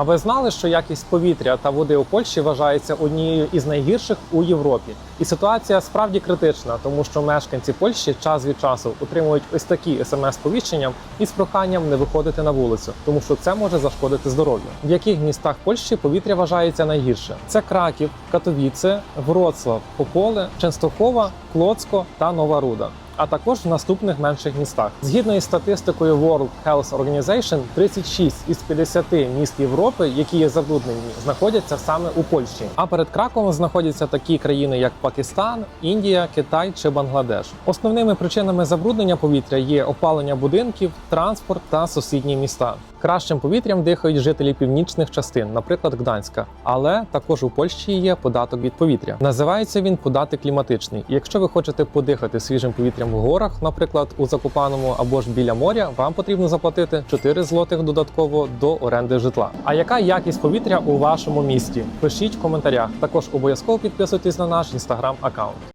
А ви знали, що якість повітря та води у Польщі вважається однією із найгірших у Європі? І ситуація справді критична, тому що мешканці Польщі час від часу отримують ось такі смс-повіщення із проханням не виходити на вулицю, тому що це може зашкодити здоров'ю. В яких містах Польщі повітря вважається найгірше? Це Краків, Катовіце, Вроцлав, Пополе, Ченстохова, Клоцко та Нова Руда а також в наступних менших містах. Згідно із статистикою World Health Organization, 36 із 50 міст Європи, які є забруднені, знаходяться саме у Польщі. А перед Краковом знаходяться такі країни, як Пакистан, Індія, Китай чи Бангладеш. Основними причинами забруднення повітря є опалення будинків, транспорт та сусідні міста. Кращим повітрям дихають жителі північних частин, наприклад, Гданська. Але також у Польщі є податок від повітря. Називається він податок кліматичний. Якщо ви хочете подихати свіжим повітрям в горах, наприклад, у Закопаному або ж біля моря, вам потрібно заплатити 4 злотих додатково до оренди житла. А яка якість повітря у вашому місті? Пишіть в коментарях. Також обов'язково підписуйтесь на наш інстаграм аккаунт.